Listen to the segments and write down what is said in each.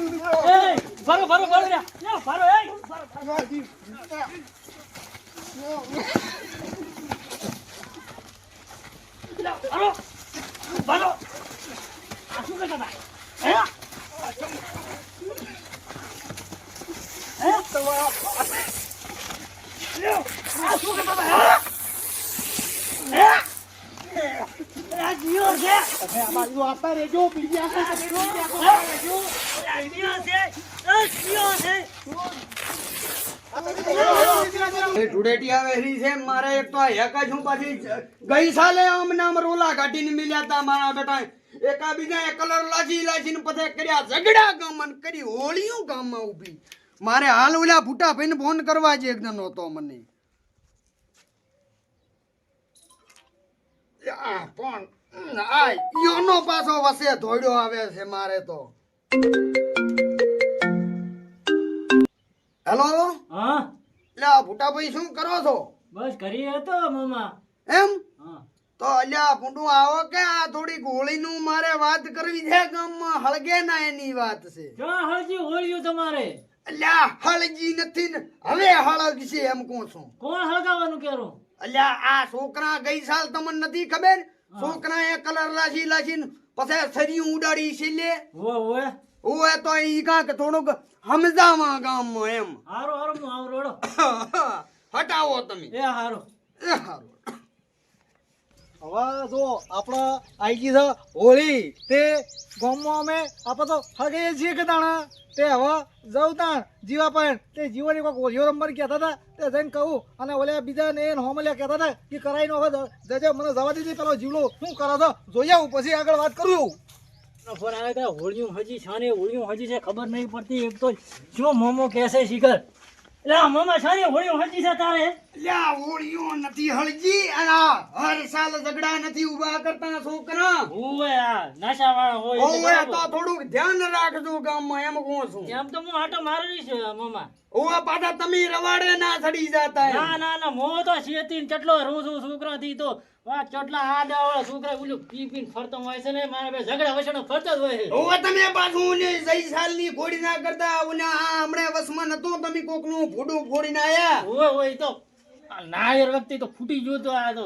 એ ભરો ભરો ભરો રે લે ભરો એ ભરો ભરો આ શું કરતા હે હે લે, આ શું કરતા હે? હે? આ જીઓ છે. આ બાજુ આપતા રહેજો જીઓ છે. આ જીઓ છે. છે. મારે એક તો હેક જ હું પાછી ગઈ સાલે આમ રોલા કાઢીને મિલ્યા તા મારા બેટા એકા બીજા કલર લાજી લાજીને પછી કર્યા ઝઘડા ગામમાં કરી હોળીયું ગામમાં ઊભી. મારે હાલ ઓલા ફૂટા ભાઈને ફોન કરવા છે એકદમ જણ હતો મને પણ આ ઈયોનો પાછો વસે ધોડ્યો આવે છે મારે તો. હેલો? હા? એટલે આ ફૂટાભાઈ શું કરો છો? બસ કરી હતો મામા. એમ? તો અલ્યા ફૂટું આવો કે આ થોડી ગોળીનું મારે વાત કરવી છે ગામમાં હળગે ના એની વાત છે? ક્યાં હળજી હોળ્યું તમારે? અલ્યા હળજી નથી ને હવે હળગ છે એમ કહું છું. કોણ હળગાવાનું કેરો અલ્યા આ છોકરા ગઈ સાલ તમને નથી ખબર? છોકરા એ કલર લાસી લાસીને પછી સરી ઉડાડી છે લે ઓએ તો ઈ કાંક થોડુંક સમજાવા ગામમાં એમ. હારો હારો હું આવ રોડો. હટાવો તમે. એ હારો. એ હારો. હવે જો આપણે આઈ ગઈ છે હોળી. તે ગામમાં અમે આપણે તો હગે છીએ કે તાણા તે હવે જવું તાણ, જીવા પણ તે જીવાની કોઈક હોળીઓ રમવાની કહેતા હતા, તે જઈને કહું. અને ઓલે બીજા ને હોમલ્યા કહેતા હતા કે કરાઈને હવે જજે મને જવા દીધી પેલો જીવલો. શું કરો છો? જોઈ આવું, પછી આગળ વાત કરું. ફોન આવે તો હોળિયું હજી છાને, હોળિયું હજી છે, ખબર નહીં પડતી. એક તો શું મોમો કહેશે શિખર. એટલે મામા છાને, હોળિયું હજી છે તારે? લ્યા ઓળીઓ નથી હળજી અને હર સાલ ઝઘડા નથી ઊભા કરતા છોકરા. ઓએ આ નશા હોય ઓવે તો બરાબર. ધ્યાન રાખજો ગામમાં એમ કહું છું. એમ તો હું આટો મારી છે મામા. ઓવા પાછા તમે રવાડે ના ચડી જતા ના ના ના મો તો શેતી ચટલો રહું છું છોકરા થી તો ચટલા આડા વાળા છોકરા ઓલું પી પીને ફરતો હોય છે ને મારા બે ઝઘડા વસણો ફરતો જ હોય છે. ઓવે તમે પાછું સહી જઈ સાલની ઘોડી ના કરતા ઓલા આ હમણાં વસમાં નતો તમે કોકનું ભૂડું ફોડીને આયા? ઓય ઓય તો નાયર વખતે તો ફૂટી ગયો તો આ તો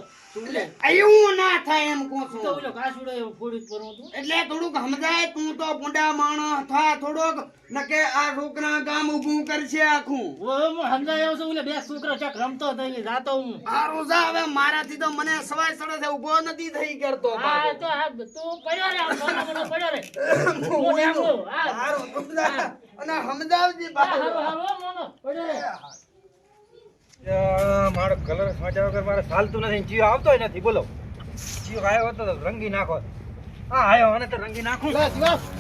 એવું ના થાય એમ કહું તો ઓલો કાસુડો એવો ફોડી પરવો તો એટલે થોડુંક સમજાય તું તો પુંડા માણસ થા થોડોક. નકે આ છોકરા ગામ ઊભું કરશે આખું. હું સમજાય આવ્યો છું ઓલે બે છોકરા ચક રમતો હતો એટલે જાતો હું. આ રોજા હવે મારાથી તો મને સવાય સડે છે ઊભો નથી થઈ કરતો હા તો તું પડ્યો રે પડ્યો રે. હું એમ હા. અને સમજાવજે હા, બાપુ. હારો હારો મોનો પડ્યો રે. મારો કલર સાચા વગર મારે ચાલતું નથી. જીવ આવતો નથી. બોલો. જીવ આવ્યો હતો રંગી નાખો. હા આવ્યો અને તો રંગી નાખું.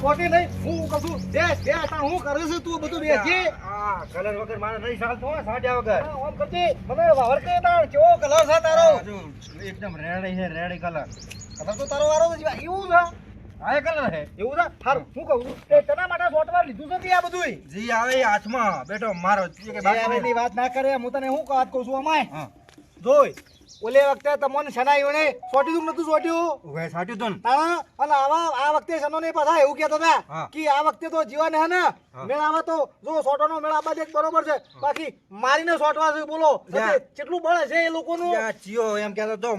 ખોટી નહીં. હું કશું બે બે હું કરે છે તું બધું બેસી? હા કલર વગર મારે નહીં ચાલતું હા સાચા વગર. આમ કરતી. મને કેવો કલર છે તારો? એકદમ રેડી છે રેડી કલર કલર તો તારો વારો છે. એવું છે? આ કલર છે એવું છે? હારું હું કહું તે તેના માટે સોટવાર લીધું છે આ બધું જી આવે હાથમાં. મારો. કે. વાત ના કરે હું તને શું વાત કહું છું અમાય? હા. જોઈ ઓલે વખતે તમને શનાઈઓ સોટી સોટ્યું નતું સોટ્યું? વે સાટ્યું તો તાણા? અને આવા આ વખતે શનો ને પાછા એવું કહેતા હતા કે આ વખતે તો જીવાને હે ને હા. મેળામાં તો જો સોટોનો મેળા બાદ એક બરોબર છે. બાકી મારીને સોટવા છે બોલો. કેટલું બળ છે એ લોકોનું. ચિયો એમ કહેતો તો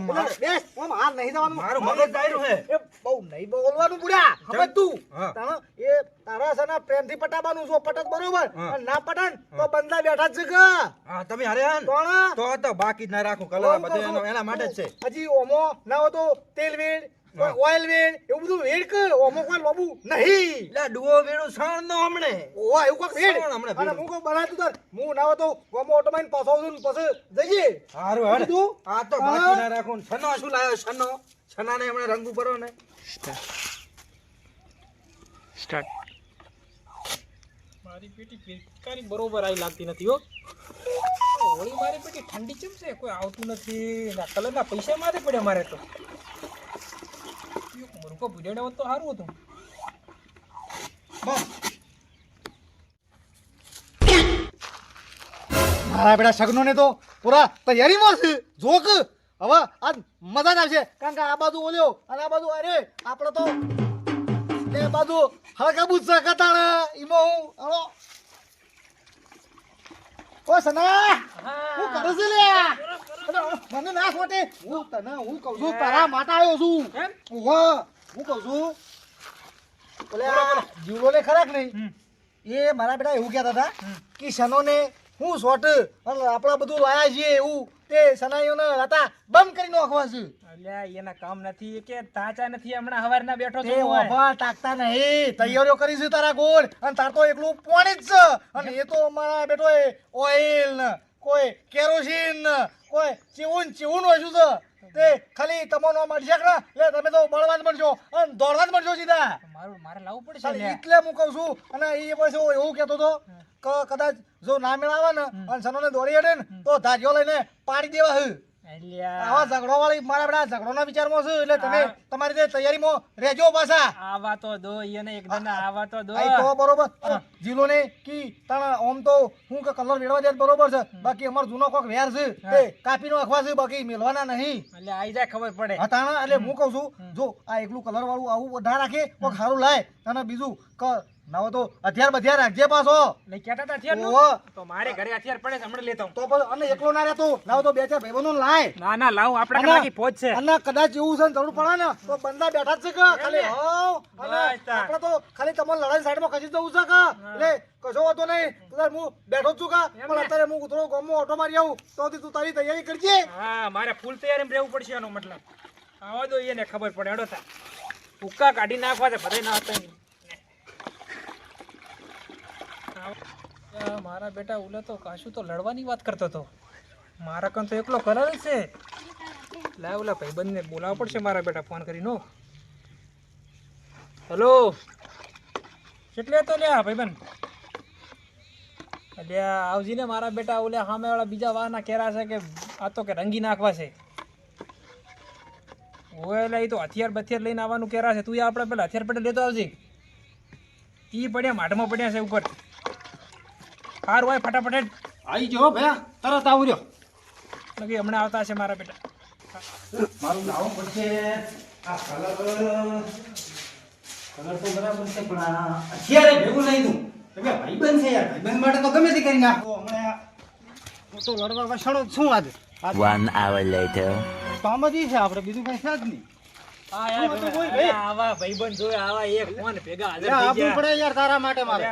બેસ આમ હાર નહીં જવાનું મારું મગજ દાયરું હે એ બહુ નહીં બોલવાનું પૂરા સમજ તું? તાણા એ તારા છે ને પ્રેમથી પટાવાનું જો પટત બરોબર. ના પટન તો બંદા બેઠા જ છે કે. હા તમે હારે હે તો તો બાકી ના રાખો કલર ઓમ બધું એનો- એના માટે જ છે. હજી ઓમો ના હોય તો તેલ વેડ ઓઇલ વેડ એવું બધું વેડ કર ઓમો કોઈ લોબુ નહીં. લે ડુઓ વેડો સાણ નો હમણે. ઓ એવું કોક વેડ અને હું કો બનાવતું તાર હું ના હોય તો ઓમો ઓટો માઈન પાછો આવું ને પછી જઈએ. હારું હારું. કીધું? આ તો હા. બાકી ના રાખો. છનો શું લાવ્યો છનો. છના ને હમણાં રંગ ભરો ને. મારી પેટી પિચકારી બરોબર આવી લાગતી નથી હોળી મારી પેટી ઠંડી ચમ છે? કોઈ આવતું નથી. ના પૈસા મારે પડ્યા મારે તો. મુરકો ભૂડેડા હોત તો સારું હતું. મારા બેટા સગનો ને તો પૂરા તૈયારીમાં છે. જોક. હવે આજ મજા જ આવશે. કારણ કે આ બાજુ ઓલ્યો અને આ બાજુ અરે આપણે તો બાજુ. હલકા બુજ કતાણા ઈમો હું. હળો ઓ સના હું કરું છું લે મને ના ખોટે હું તને હું કહું છું તારા માટે આવ્યો છું. હું કહું છું. બોલે જીવડો ને ખરાક નહીં? એ મારા બેટા એવું કહેતા હતા કે શનો ને હું શોટ આપણા બધું લાયા છીએ એવું. તે સનાઈઓને હતા બમ કરી નાખવા છે. અલ્યા એના કામ નથી કે તાચા નથી હમણાં હવારના બેઠો છું હું. ઓફા તાકતા નહીં. તૈયારીઓ કરી છે તારા ગોળ. અને તાર તો એકલું પાણી જ છે. અને એ તો મારા બેઠો ઓઇલ ને કોઈ કેરોસીન ને કોઈ ચીવું ને ચીવું હોય છે. તે ખાલી તમારો મળી કે લે તમે તો બળવાન બનશો અને દોડવાન બનશો સીધા. મારું મારે લાવવું પડશે એટલે હું કહું છું. અને એ પછી એવું કહેતો હતો કદાચ જો ના મેળાવે ને અને સનોને દોડી હડે ને તો ધાર્યો લઈને પાડી દેવા હે. આવા ઝઘડો વાળી મારા બેટા ઝઘડોના વિચારમાં છે એટલે તમે તમારી રીતે તૈયારીમાં રહેજો પાછા. આવા તો દો એને એક દને આવા તો દો. તો બરોબર. જીલો ને કી તાણા ઓમ તો હું કે કલર મેળવા જાય બરોબર છે. બાકી અમાર જૂનો કોક વેર છે તે કાપી નો અખવા છે બાકી મેળવાના નહીં. એટલે આઈ જાય ખબર પડે. હા તાણા એટલે હું કહું છું જો આ એકલું કલર વાળું આવું બધા રાખે કોક સારું લાય. અને બીજું નાવો તો હથિયાર બથિયાર રાખજે પાછો. નહીં કહેતા હતા હથિયારનું? ઓહો. તો મારે ઘરે હથિયાર પડે છે, હમણાં લેતો તો પણ અને એકલો ના રહેતો. નાવો તો બે ચાર ભાઈબંધો લાય. ના ના લાવ આપણે કાકી ફોજ છે. અને કદાચ એવું છે ને જરૂર પડે ને તો બંદા બેઠા છે કે ખાલી હો અને આપણે તો ખાલી તમને લડાઈ સાઈડમાં ખસી જવું છે કે. એટલે કશો વાતો નહીં. તાર હું બેઠો છું કા. પણ અત્યારે હું ઉતરો ગમો ઓટો મારી આવું. તો તું તારી તૈયારી કરજે. હા મારે ફૂલ તૈયારી રહેવું પડશે એનો મતલબ. આવો તો એને ખબર પડે હેડો તા. ઉક્કા કાઢી નાખવા છે ભલે ના હતા નહીં. આ મારા બેટા ઉલે તો કાશું તો લડવાની વાત કરતો હતો. મારા કન તો એકલો કરાવે છે. લાવ ઓલા ભાઈબંધને બોલાવવો પડશે મારા બેટા ફોન કરીને હલો કેટલે હતો લ્યા ભાઈબંધ? આવજી ને મારા બેટા ઓલે સામે વાળા બીજા વાહના કેરા છે કે આ તો કે રંગી નાખવા છે. ઓય એટલે એ તો હથિયાર બથિયાર લઈને આવવાનું કેરા છે. તું આપણે પેલા હથિયાર પડે લેતો આવજે. ઈ પડ્યા, માઢમાં પડ્યા છે ઉપર. હાર હોય ફટાફટ આવી જો ભયા તરત આવું રહ્યો. નક્કી હમણાં આવતા છે મારા બેટા. મારું લાવવું પડશે આ કલર કલર તો બરાબર છે પણ આ અત્યારે ભેગું નહીં દઉં તમે ભાઈબંધ છે યાર ભાઈબંધ માટે તો ગમે તે કરી નાખો. હમણાં હું તો લડવા વસણો છું આજે. વન આવર લેટર કામ જ છે આપણે બીજું કઈ છે જ નહીં. આવા ભાઈબંધ જોયા આવા એક ફોન ભેગા હાજર થઈ આપવું ગયા. પડે યાર તારા માટે મારે.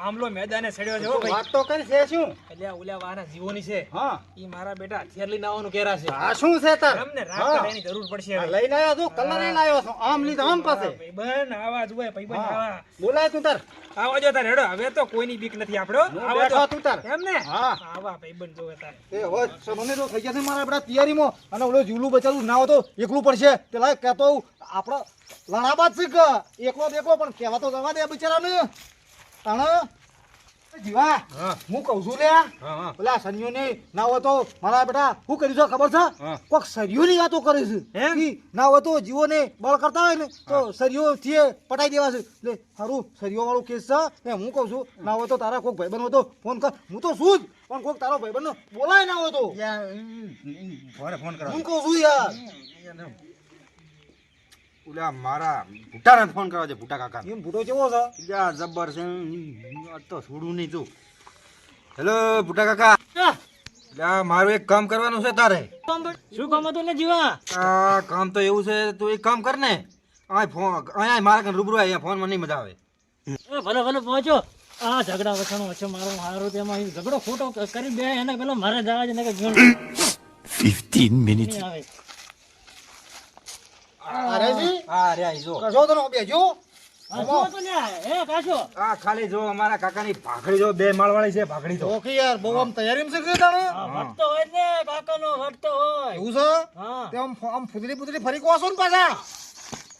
મામલો મેદાને સડ્યો છે ભાઈ. વાત તો કરી છે શું? અલ્યા ઓલા વાના જીવોની છે. હા. ઈ મારા બેટા હથિયાર લઈને આવવાનું કેરા છે. આ શું છે તાર? તમને રાત. કરવાની જરૂર પડશે હવે. લઈને આવ્યો છું કલર લઈને આવ્યો છું. આમ લીધો આમ પાસે ભાઈબંધ આવા જોવે ભાઈબંધ હા. આવા. બોલાય તું તાર. આવા જો તાર હેડો. હવે તો કોઈની બીક નથી આપડો આવા જો. તું તાર. એમ ને? હા. આવા ભાઈબંધ જોવે તાર. એ હો સનોને તો થઈ જશે મારા બેટા તૈયારીમાં. અને ઓલો જીવલું બચારું ના તો એકલું પડશે. પેલા કહેતો આપણે લણાબાદ છે એકલો દેખો પણ કહેવા તો જવા દે બિચારાને. તાણ જીવા હું કહું છું લ્યા પેલા સનિયોને ના હોય તો મારા બેટા હું કરી છે ખબર છે કોક સરિયો ની વાતો કરે છે ના હોય તો જીવોને બળ કરતા હોય ને તો સરિયો થી પટાઈ દેવા છે એટલે સારું સરિયો વાળું કેસ છે ને હું કહું છું ના હોય તો તારા કોઈક ભાઈબંધ હોય તો ફોન કર હું તો શું જ પણ કોઈક તારો ભાઈબંધ બોલાય ના હોય તો ફોન કરો હું કહું છું યાર ઓલા મારા ભૂટાને ફોન કરવા છે ભૂટા કાકા એમ ભૂટો કેવો છે? જા જબ્બર છે. તો છોડું નહીં તું હેલો ભૂટા કાકા. મારું એક કામ કરવાનું છે તારે. શું કામ હતું ને જીવા? આ કામ તો એવું છે તું એક કામ કર ને. આ ફોન અહીંયા મારા કન રૂબરૂ અહીંયા ફોનમાં નહીં મજા આવે. એ ભલે ભલે પહોંચો. આ ઝઘડા વખાણો વચ્ચે મારો મારો તેમાં ઝઘડો ખોટો કરી બે એને પેલો મારે જવા જ ને કે 15 મિનિટ આવે. ખાલી જો અમારા કાકાની ભાખડી જો બે માળવાળી છે ભાખડી તો. ઓકે યાર બહુ આમ તૈયારી માં કે તાણે? હોય ને કાકાનો વટતો હોય. એવું છે? આમ આમ ફૂદરી ફૂદરી ફરી કોસો ને પાછા?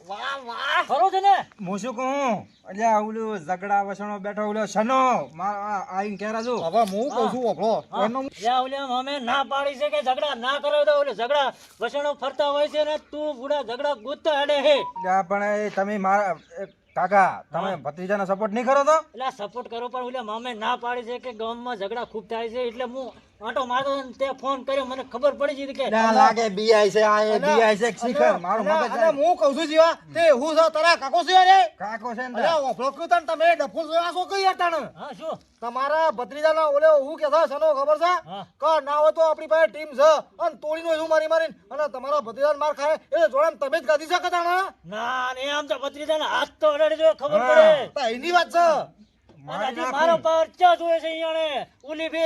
વાહ વાહ. ખરો છે ને? હું શું કહું? અલ્યા ઓલું ઝઘડા વસણો બેઠો ઓલો શનો. આઈને કહેરા છું. હવે હું કહું છું ઓભળો એનો અમે ના પાડી છે કે ઝઘડા ના કરો તો ઓલે ઝઘડા વસણો ફરતા હોય છે ને તું બુડા ઝઘડા ગૂંથતો હેડે હે. પણ એ તમે મારા કાકા તમે ભત્રીજાનો સપોર્ટ નહીં કરો તો? એટલે સપોર્ટ કરો પણ ઓલા મામે ના પાડી છે કે ગામમાં ઝઘડા ખૂબ થાય છે એટલે હું આંટો મારતો તે ફોન કર્યો મને ખબર પડી ગઈ કે ના લાગે બીઆઈ છે આ બીઆઈ છે શિખર મારું મગજ અને હું કહું છું જીવા તે હું છો તારા કાકો છે? રે કાકો છે ને અરે ઓફલો કીધું તમે ડફુલ જોયા છો કઈ હતા હા શું? તમારા ભત્રીજાનો ઓલે હું કે છે સનો ખબર છે? હા. કે ના હોય તો આપણી પાસે ટીમ છે. અને તોડીનો શું મારી મારીને અને તમારા ભત્રીજાન માર ખાય એ જોડામ તમે જ ગાધી શકે તાણા. ના ને આમ તો ભત્રીજાના હાથ તો અડાડી જો ખબર પડે. તો એની વાત છે. મારો પાવર ચા જોવે છે અહીંયા ઓલી બે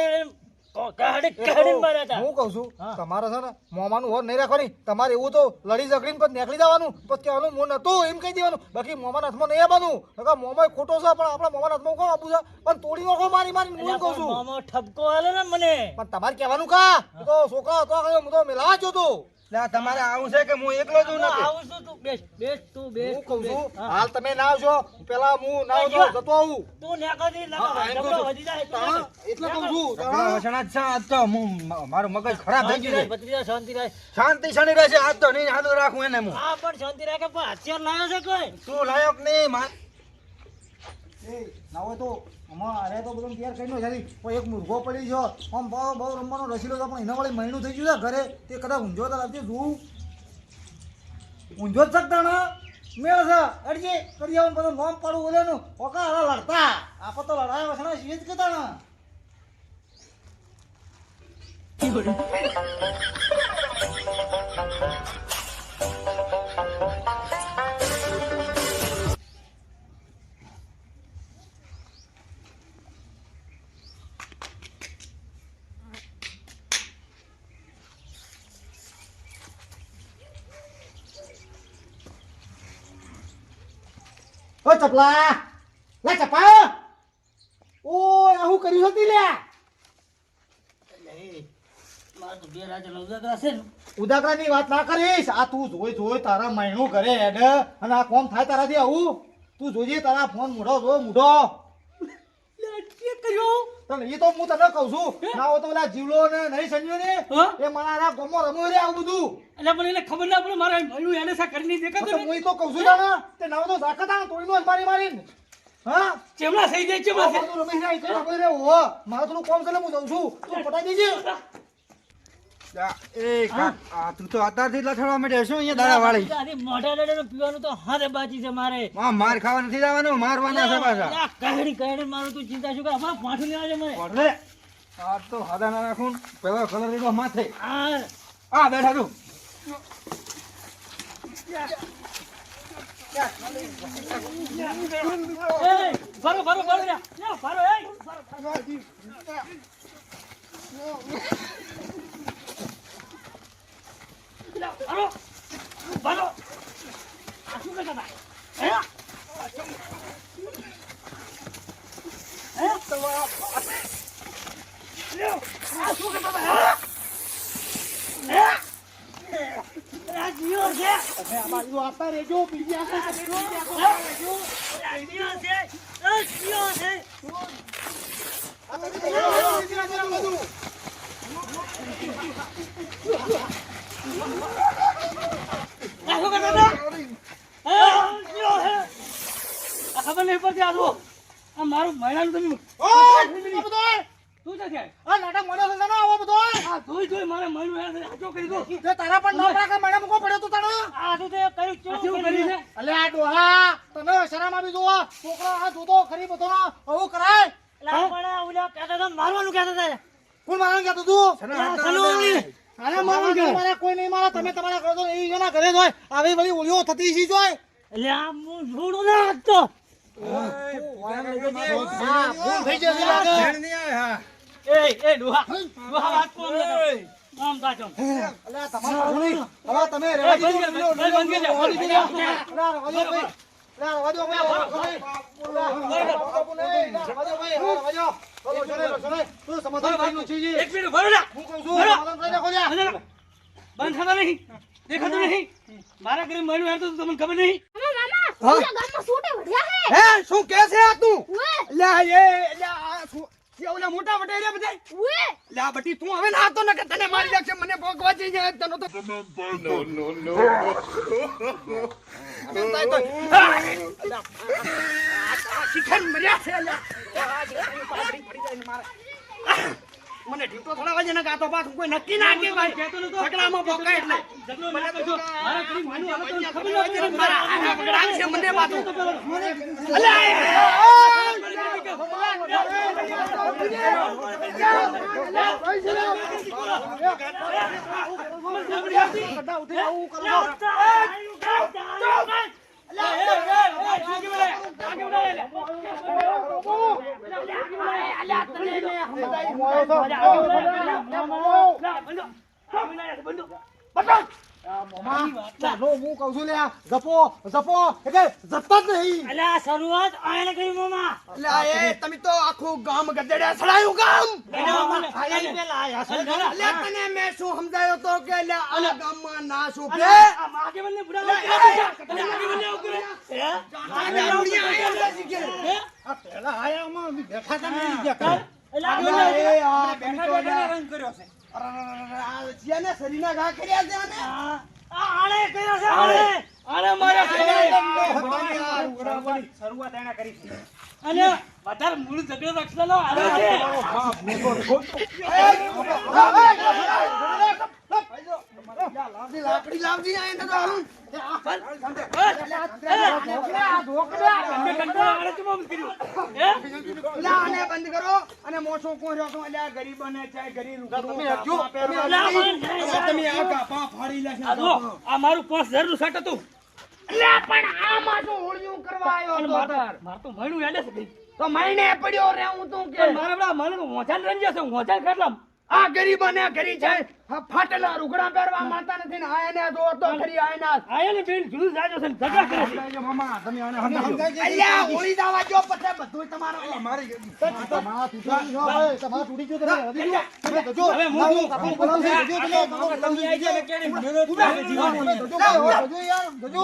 હું છું તમારે છે ને મોમાનું હોર નહીં રાખવાની. તમારે એવું તો લડી ઝઘડીને પછી નીકળી જવાનું. પછી કહેવાનું મોં નતું એમ કહી દેવાનું. બાકી મોમાના હાથમાં નહીં આવવાનું નકર મોમાં ખોટો છે પણ આપણા મોમાના હાથમાં કોણ આપું છે? પણ તોડી નાખો મારી મારીને હું છું. ઠપકો આલે ને મને. પણ તમારે કહેવાનું કા? તો છોકરા હતો હું તો મેલાવા જ હતો તમારે આવું છે કે હું એકલો જ નથી? આવું છું તું બેસ બેસ તું બેસ હું કહું છું હાલ તમે ના આવજો. પેલા હું ના આવજો જતો આવું. તું નેકાથી હા, લગા. વધી જાય. એટલે કહું છું. વસણા છે આજ તો હું મારું મગજ ખરાબ થઈ ગયું છે. ભત્રીજા, શાંતિ રહે શાંતિ શની રહેશે? આજ તો નહીં હાલું રાખું એને હું. હા પણ શાંતિ રાખે પણ હથિયાર લાયો છે કોઈ? તું લાયક નહીં માર એ ના તો આમાં અરે તો બધું તૈયાર કરીને જરી કોઈ એક મુર્ગો પડી ગયો આમ બહુ બહુ રમવાનો રસીલો હતો પણ એના વળી મહિનું થઈ ગયું છે ઘરે તે કદાચ ઊંઝો તો લાવજે જોઉં ઊંઝો જ શકતા ને મેળ છે અડજે કરી આવું બધું નોમ પાડું ઓલેનું ઓકા હવે લડતા આપણે તો લડાયા વસણા છીએ જ કહેતા ને ઓ ચપલા. લે ચપા લવજાગરા છે ને વાત ના કરીશ. આ તું જોઈ જોઈ તારા મહિનું કરે હેડ. અને આ કોમ થાય તારાથી આવું. તું જોજે તારા ફોન મૂઢો મૂઢો. તને એ તો હું તને કહું છું. ના હોય તો પેલા જીવલો ને નહીં સંજ્યો ને? એ મારા ગમો રમ્યો રે આવું બધું. એટલે પણ એને ખબર ના પડે મારે ભાઈનું એને સા કરી નહીં તો હું તો કહું છું તાને તે ના તો ઝાકત આને તોડીનો નો મારી મારીને. હા? ચેમલા થઈ જાય ચેમલા થઈ બધું રમેશ ના કઈ રે ઓ મારે થોડું કોમ કરે હું જાઉં છું. તું પટાઈ દેજે. એ કા- તું તો અત્યારથી લથડવા માંડ્યો શું અહીંયા દાડા વાળી આથી મોઢા પીવાનું તો હાથે બાજી છે મારે આ માર ખાવા નથી જવાનું મારવાના છે પાછા આ કહેડી કહેડી મારું તું ચિંતા શું કરે અમારે પાછું લેવા છે મને પડલે. આ તો હાદા ના રાખું પેલો કલર એનો માથે આ આ બેઠા તું ભરો ભરો ભરો લે લે, ભરો એ ભરો, ભરો. લે, ભરો ભરો આ શું કરતા હતા? હે? હે? લે, આ શું કરતા હતા? હે? હે? આ જીઓ છે આ બાજુ આપતા રહેજો બીજી આપતા રહેજો આ જીઓ છે આ જીઓ છે આ શું કરતા હતા? આ જીઓ છે. આ ખબર નહીં પડતી આ જુઓ. આ મારું મહિનાનું તમે તું છે ત્યાં? આ નાટક મને છે ને આવો બધો આ જોઈ જોઈ મારે મહિનું હેરાન થઈ. કરી દો. તારા પણ ના પડે કે મને મૂકો પડ્યો તું તને તે કર્યું? કેવું કેવું કર્યું છે? અલે આ ડોહા તને શરમ આવી જોવા છોકરા આ જોતો ખરી બધો આવું કરાય લા, પણ ઓલા કહેતા હતા, મારવાનું કહેતા હતા. કોણ મારવાનું કહેતું તું શેના લા, હાથમાં સનો અરે મારવાનું કે મારા કોઈ નહીં મારા તમે તમારા ઘરે તો એ ઘરે આવી બધી થતી છે જોય એટલે આ હું છોડું ના આજ તો. હા ભૂલ થઈ જશે લાગે ધ્યાન નહીં આવે, હા. એ, એ, ડોહા. ડોહા વાત કોણ. આમ કાચો. અલે આ તમારા ઘરે નહીં. હવે તમે રહેવા બંધ બંધ કર, બંધ કર. અલે આ રવા દો ભાઈ. અલે દો ભાઈ. અલે આ બાપુ નહીં. અલે આ રવા દો ભાઈ. અલે આ રવા દો. ચલો, ચલો, ચલો. તું સમાધાન કરીને છે જી. એક મિનિટ ભરો ના હું કહું છું સમાધાન કરી નાખો લ્યા. બંધ થતા નહીં દેખાતું નહીં મારા ઘરે મહિનું હેરાન થતું તમને ખબર નહીં શું કે છે આ તું લે એ ઓલા મોટા વટેરિયા બધા લે આ બટી તું હવે ના તો ને કે તને મારી નાખશે મને ભોગવા જઈ જાય તને તો નો નો નો શિખર મર્યા છે અલ્યા. પડી જાય ને મારે. મને ઢીંટો થડાવા છે ને કાં તો પાછું કોઈ નક્કી ના કહેવાય. ઝઘડામાં ભોંકાય એટલે. ઝઘડો ના કરજો. મારા ઘરે માનું હાલત તો ખબર ન પડે. મારા હારા પકડાય છે મને પાછું. ચાલો હું કહું છું લે જપો જપો એટલે જપતા જ નહીં. અલ્યા શરૂઆત આને કરી મામા. અલ્યા, એ તમે તો આખું ગામ ગધેડા સડાયું ગામ. અલ્યા, તને મેં શું સમજાયો તો કે અલ્યા, આ ગામમાં ના શું? આ આ આ પહેલા આયામાં અમે બેઠા આ તમે રંગ કર્યો છે. આ શરીરના ઘા કર્યા છે આને. આ આણે કર્યો છે આણે આણે માર્યો છે શરૂઆત એના કરી છે અને વધારે મૂળ ઝઘડો છે લાકડી લાવજી, આ એને તો હાલું. આ કાપા ફાડી લેશો. આ મારું પાંચ હજારનું શર્ટ હતું અલ્યા, પણ આમાં મારે? તો હેડે છે તો મહિને પડ્યો રે હું તું કે મારા પેલા મને તો મોજાન રંજ્યા છે ખાટલા આ ગરીબોને ગરી છે. ફાટેલા રૂગડા પહેરવા માંગતા નથી ને આયને જો તો ખરી આ એના. આયા ને બેન જુદું જાજો છે ને ઝઘડા કરે છે. અલ્યા ઓળી દાવા જો પછી બધું તમારો. ન હોય, તમારા તૂટી ગયો તમે જુઓ. તમે જજો. હવે હું લાવો, કાપડ છું જો તમે. તમે આવી ગયા ને કરે જીવન. જજો, જજો, યાર, જો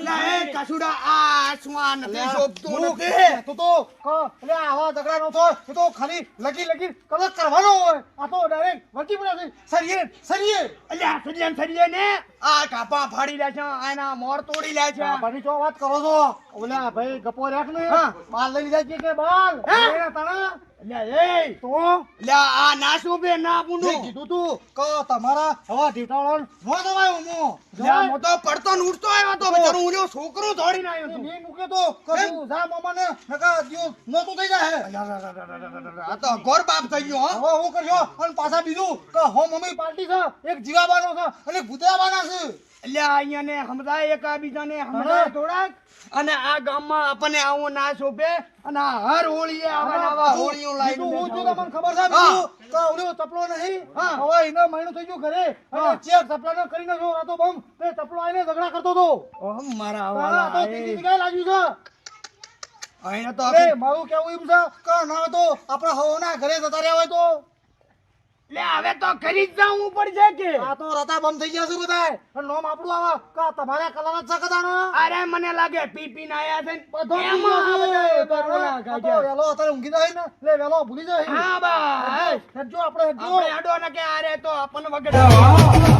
અલ્યા, એ કાસુડા આ સુવાન નથી શોભતો નથી. તો તો કે, એટલે આવા ઝઘડા નો તો તો ખાલી લગી લગી કલક કરવાનો હોય. આ તો ડાયરેક્ટ વળગી પડ્યા છે સરીએ સરીએ. અલ્યા સરિયન સરિયે ને. આ કાપા ફાડી લે છે આના મોર તોડી લે છે. બની ચો વાત કરો છો? ઓલા ભાઈ ગપો રાખ ને. બાલ લઈ જાય કે બાલ? હે? તાણા. છોકરો દોડીને આવ્યો ઘોર બાપ થઈ ગયો હો. હવે હું કરજો અને પાછા બીજું કે હો મમ્મી પાર્ટી છે એક જીવાબાનો છે અને ભૂતરાબાના છે. સમજાય એક આ બીજાને સમજાય થોડાક. અને આ ગામમાં આપણને આવું ના શોભે અને હર હોળીએ આવા આવા હોળીઓ બીજું હું છું તમને ખબર છે બીજું? તો ઓલો તપલો નહીં. હવે એનો મહિનો થઈ ગયો ઘરે. અને ચેક ચપલાને કરીને જો રાતો બમ. તે તપલો આઈને ઝઘડા કરતો તો ઓહ, મારા હા, તો વાલા ત્રીજી લાગ્યું છે. અહીંયા તો મારું કેવું એમ છે? કે ના તો આપણે હવના ઘરે જતા રહ્યા હોય તો. લે હવે તો ખરી જ જવું પડશે કે. આ તો રતા બંધ થઈ ગયા છે બધાય. પણ નોમ આપણું આવા. કે તમારા કલર જ કદાનો? અરે મને લાગે પીપી ના આયા છે બધો બધા વેલો અત્યારે ઊંઘી જાય ને. લે વેલો ભૂલી જાય. હા બસ. જો આપણે જો આપણે અડો ને કે આરે તો આપણને વગર.